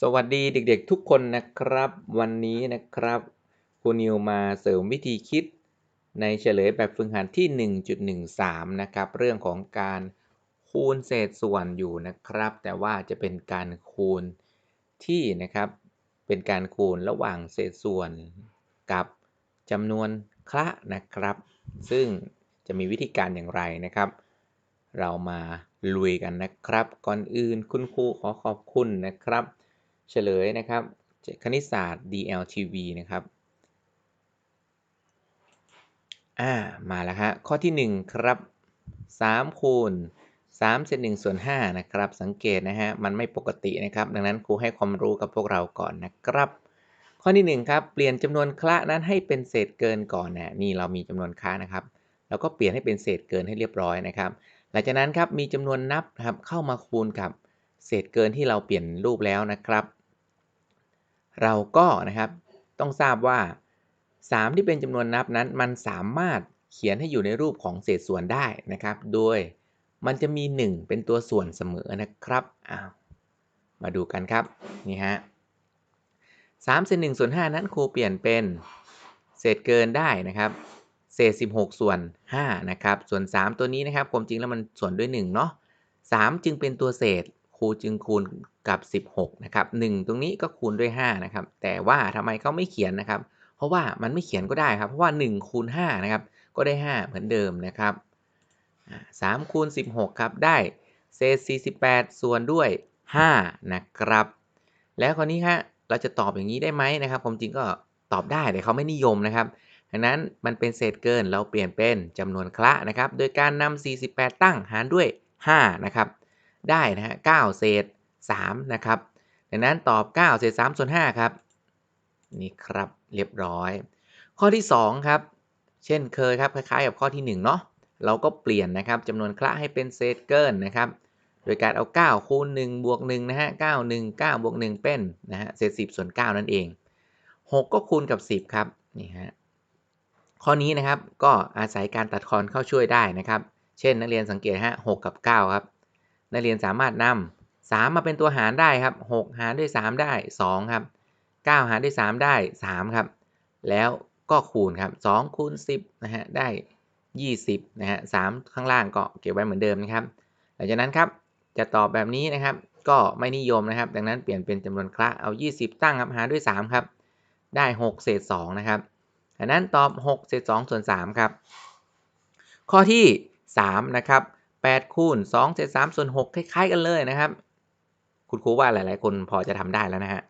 สวัสดีเด็กๆทุกคนนะครับ วันนี้นะครับครูนิวมาเสริมวิธีคิด ในเฉลยแบบฝึกหัดที่ 1.13 นะครับ เรื่องของการคูณเศษส่วนอยู่นะครับ แต่ว่าจะเป็นการคูณที่นะครับเป็นการคูณระหว่างเศษส่วนกับจำนวนคละนะครับ ซึ่งจะมีวิธีการอย่างไรนะครับ เรามาลุยกันนะครับ ก่อนอื่นคุณครูขอขอบคุณนะครับ เฉลยนะครับคณิตศาสตร์ DLTV นะครับอ่ามาแล้วฮะข้อที่ 1 ครับ3คูณ3เศษ1ส่วน5นะครับ สังเกตนะฮะ มันไม่ปกตินะครับ ดังนั้นครูให้ความรู้กับพวกเราก่อนนะครับ ข้อที่ 1 ครับ เปลี่ยนจำนวนคละนั้นให้เป็นเศษเกินก่อนนะนี่เรามีจำนวนคละนะครับ แล้วก็เปลี่ยนให้เป็นเศษเกินให้เรียบร้อยนะครับ หลังจากนั้นครับ มีจำนวนนับครับ เข้ามาคูณกับ เศษเกินที่เราเปลี่ยนรูปแล้วนะครับ เราก็นะครับต้องทราบว่า 3 ที่เป็นจำนวนนับนั้นมันสามารถเขียนให้อยู่ในรูปของเศษส่วนได้นะครับ โดยมันจะมี 1 เป็นตัวส่วนเสมอนะครับอ้าวมาดูกันครับนี่ฮะ3เศษ1ส่วน5นั้นครูเปลี่ยนเป็นเศษเกินได้นะครับ เศษ 16 ส่วน5นะครับส่วน 3 ตัวนี้นะครับความจริงแล้วมันส่วนด้วย1เนาะ3จึงเป็นตัวเศษ รูจึงคูณกับ 16 นะครับ 1 ตรงนี้ก็คูณด้วย 5 นะครับ แต่ว่าทำไมเขาไม่เขียนนะครับ เพราะว่ามันไม่เขียนก็ได้ครับ เพราะว่า 1 คูณ 5 นะครับ ก็ได้ 5 เหมือนเดิมนะครับ3คูณ 16 ครับ ได้เศษ 48 ส่วนด้วย 5 นะครับ แล้วคราวนี้ฮะ เราจะตอบอย่างนี้ได้ไหมนะครับ ความจริงก็ตอบได้แต่เขาไม่นิยมนะครับ ดังนั้นมันเป็นเศษเกิน เราเปลี่ยนเป็นจำนวนคละนะครับ โดยการนำ48 ตั้งหารด้วย 5 นะครับ ได้นะฮะ9เศษ3นะครับดังนั้นตอบ 9 เศษ3ส่วน5ครับนี่ครับเรียบร้อย ข้อที่ 2 ครับ เช่นเคยครับคล้ายๆกับข้อที่1เนาะเราก็เปลี่ยนนะครับจำนวนคละให้เป็นเศษเกินนะครับโดยการเอา 9 คูณ1บวก1นะฮะ9 1 9บวก1เป็นนะฮะเศษ10 ส่วน 9 นั่นเอง 6 ก็คูณกับ 10 ครับนี่ฮะข้อนี้นะครับก็อาศัยการตัดคอนเข้าช่วยได้นะครับ เช่นนักเรียนสังเกตฮะ6กับ 9 ครับ นักเรียนสามารถนำ3มาเป็นตัวหารได้ครับ 6 หารด้วย 3 ได้ 2 ครับ 9 หารด้วย 3 ได้ 3 ครับ แล้วก็คูณครับ2คูณ10นะฮะได้ 20นะฮะ3ข้างล่างก็เก็บไว้เหมือนเดิมนะครับ หลังจากนั้นครับจะตอบแบบนี้นะครับ ก็ไม่นิยมนะครับ ดังนั้นเปลี่ยนเป็นจำนวนคละเอา 20 ตั้งครับหารด้วย 3 ครับ ได้ 6 เศษ2นะครับดังนั้นตอบ 6 เศษ2ส่วน3ครับ ข้อที่ 3 นะครับ 8คูณ2เศษ3ส่วน6คล้าย ๆ กันเลยนะครับ คุณครูว่าหลายๆ คนพอจะทำได้แล้วนะฮะ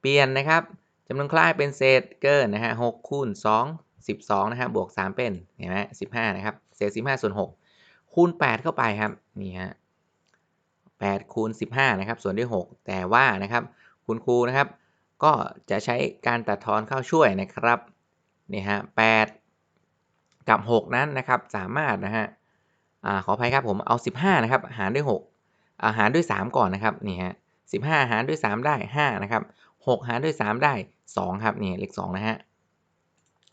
เปลี่ยนนะครับจำนวนคล้ายเป็นเศษเกินนะฮะ6คูณ2 12นะครับบวก 3 เป็นเห็นไหม15 นะครับ เศษ 15 ส่วน 6 คูณ 8 เข้าไปครับนี่ฮะ8คูณ15 นะครับ ส่วนด้วย 6 แต่ว่านะครับคุณครูนะครับ ก็จะใช้การตัดทอนเข้าช่วยนะครับนี่ฮะ8กับ 6 นั้นนะครับสามารถนะฮะ อขออภัยครับผมเอา 15 นะครับ หารด้วย6อาหารด้วย 3 ก่อนนะครับนี่ฮะ15 หารด้วย 3 ได้ 5 นะครับ 6 หารด้วย 3 ได้ 2 ครับนี่เลข2นะฮะ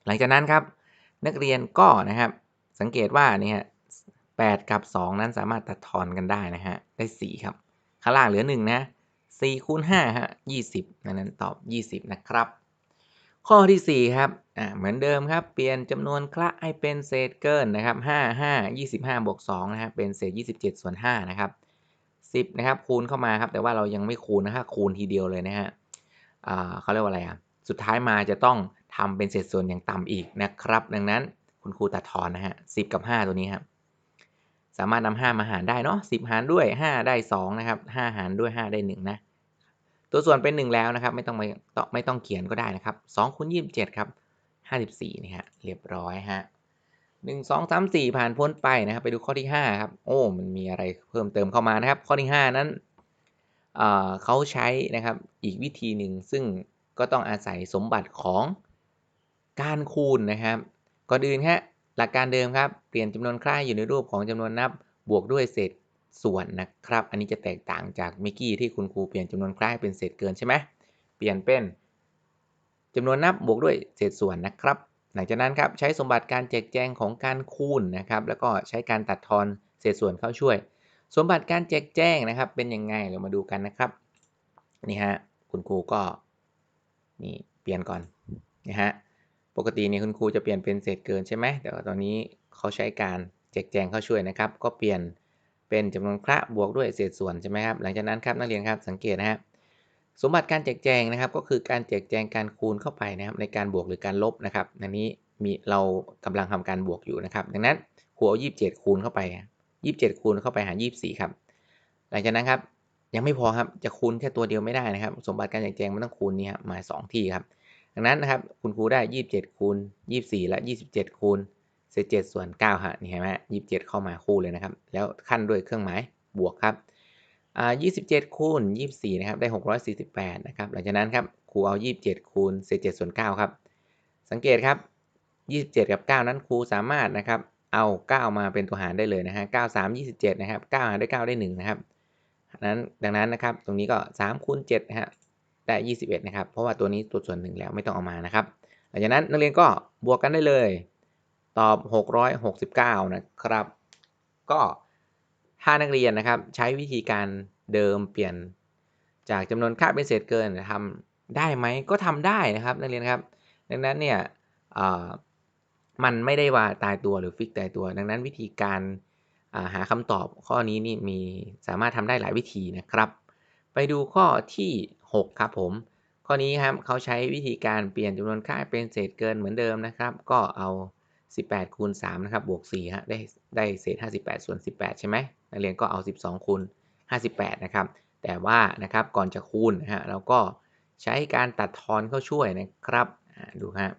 หลังจากนั้นครับ นักเรียนก็นะครับ สังเกตว่านี่ฮะ8กับ 2 นั้นสามารถตัดทอนกันได้นะฮะได้ 4 ครับ ข้างล่างเหลือ 1 นะ4คูณ5ฮะ20ดังนั้นตอบ 20 นะครับ ข้อที่ 4 ครับอ่าเหมือนเดิมครับ เปลี่ยนจำนวนคละให้เป็นเศษเกินนะครับ5 5 25บวก2นะครับเป็นเศษ 27 ส่วน5นะครับ10นะครับคูณเข้ามาครับ แต่ว่าเรายังไม่คูณนะครับคูณทีเดียวเลยนะฮะอ่าเขาเรียกว่าอะไรอะสุดท้ายมาจะต้องทำเป็นเศษส่วนอย่างต่ำอีกนะครับ ดังนั้นคุณครูตัดทอนนะฮะ10กับ 5 ตัวนี้ครับสามารถนำ5มาหารได้เนาะ10 หารด้วย 5 ได้2นะครับ5หารด้วย 5 ได้1นะ ตัวส่วนเป็น 1 แล้วนะครับ ไม่ต้องไม่ต้องไม่ต้องเขียนก็ได้นะครับ2คูณ27 ครับ 54นี่ฮะเรียบร้อยฮะ1 2 3 4 ผ่านพ้นไปนะครับ ไปดูข้อที่5ครับโอ้มันมีอะไรเพิ่มเติมเข้ามานะครับ ข้อที่ 5 นั้นเขาใช้นะครับอีกวิธีหนึ่งซึ่งก็ต้องอาศัยสมบัติของการคูณนะครับก่อนอื่นฮะหลักการเดิมครับ เปลี่ยนจำนวนคล้ายอยู่ในรูปของจำนวนนับบวกด้วยเศษ ส่วนนะครับ อันนี้จะแตกต่างจากเมื่อกี้ที่คุณครูเปลี่ยนจำนวนคล้ายเป็นเศษเกินใช่ไหมเปลี่ยนเป็นจำนวนนับบวกด้วยเศษส่วนนะครับ หลังจากนั้นครับใช้สมบัติการแจกแจงของการคูณนะครับ แล้วก็ใช้การตัดทอนเศษส่วนเข้าช่วย สมบัติการแจกแจงนะครับ เป็นยังไงเรามาดูกันนะครับนี่ฮะคุณครูก็นี่เปลี่ยนก่อนนะฮะปกติเนี่ยคุณครูจะเปลี่ยนเป็นเศษเกินใช่ไหมแต่ว่าตอนนี้เขาใช้การแจกแจงเข้าช่วยนะครับ ก็เปลี่ยน เป็นจำนวนคระบวกด้วยเศษส่วนใช่ไหมครับหลังจากนั้นครับนักเรียนครับสังเกตนะฮะสมบัติการแจกแจงนะครับก็คือการแจกแจงการคูณเข้าไปนะครับในการบวกหรือการลบนะครับอันนี้มีเรากำลังทำการบวกอยู่นะครับ ดังนั้นครูเอา27 คูณเข้าไป 27 คูณเข้าไปหา24 ครับ หลังจากนั้นครับยังไม่พอครับจะคูณแค่ตัวเดียวไม่ได้นะครับ สมบัติการแจกแจงมันต้องคูณนี่ครับมา 2 ที่ครับ ดังนั้นนะครับคุณครูได้ 27 คูณ 24 และ 27 คูณ เศษ7ส่วน9ฮะนี่เห็นไหม27เข้ามาคู่เลยนะครับ แล้วขั้นด้วยเครื่องหมายบวกครับอ่า27คูณ24นะครับได้648นะครับหลังจากนั้นครับครูเอา27คูณเศษ7ส่วน9ครับสังเกตครับ27กับ9นั้นครูสามารถนะครับเอา9มาเป็นตัวหารได้เลยนะฮะ9 3 27นะครับ9หารด้วย9ได้1นะครับนั้นดังนั้นนะครับตรงนี้ก็3คูณ7นะฮะได้21นะครับเพราะว่าตัวนี้ตัวส่วนหนึ่งแล้วไม่ต้องเอามานะครับหลังจากนั้นนักเรียนก็บวกกันได้เลย ตอบ 669 นะครับ ก็ถ้านักเรียนนะครับใช้วิธีการเดิมเปลี่ยนจากจำนวนค่าเป็นเศษเกินทำได้ไหมก็ทำได้นะครับ นักเรียนครับ ดังนั้นเนี่ยมันไม่ได้ว่าตายตัวหรือฟิกตายตัว ดังนั้นวิธีการหาคำตอบข้อนี้นี่มีสามารถทำได้หลายวิธีนะครับ ไปดูข้อที่ 6 ครับผม ข้อนี้ครับเขาใช้วิธีการเปลี่ยนจำนวนค่าเป็นเศษเกินเหมือนเดิมนะครับ ก็เอา 18คูณ3นะครับบวก4ฮะได้ได้เศษ 58 ส่วน 18 ใช่ไหมนักเรียนก็เอา 12คูณ58 นะครับ แต่ว่านะครับก่อนจะคูณนะฮะเราก็ใช้การตัดทอนเข้าช่วยนะครับดูฮะ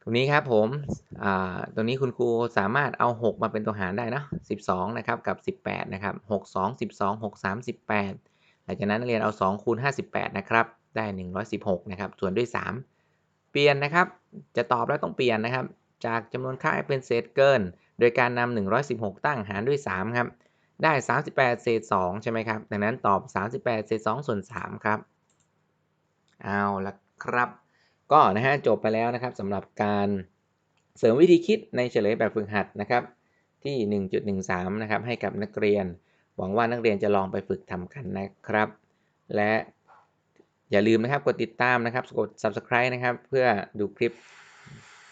ตรงนี้ครับผมตรงนี้คุณครูสามารถเอา 6 มาเป็นตัวหารได้นะ12 นะครับ กับ 18 นะครับ 6 2 12 6 3 18 หลังจากนั้นนักเรียนเอา 2 คูณ 58 นะครับ ได้ 116 นะครับ ส่วนด้วย 3 เปลี่ยนนะครับ จะตอบแล้วต้องเปลี่ยนนะครับ จากจำนวนค่าเป็นเศษเกิน โดยการนำ116 ตั้งหารด้วย 3 ครับ ได้ 38 เศษ 2 ใช่ไหมครับ ดังนั้นตอบ 38 เศษ 2 ส่วน 3 ครับ เอาละครับ ก็นะฮะจบไปแล้วนะครับสำหรับการเสริมวิธีคิดในเฉลยแบบฝึกหัดนะครับที่ 1.13 นะครับให้กับนักเรียน หวังว่านักเรียนจะลองไปฝึกทำกันนะครับ และอย่าลืมนะครับกดติดตามนะครับกด subscribe นะครับ เพื่อดูคลิป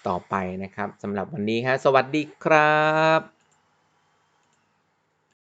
ต่อไปนะครับสำหรับวันนี้ครับสวัสดีครับ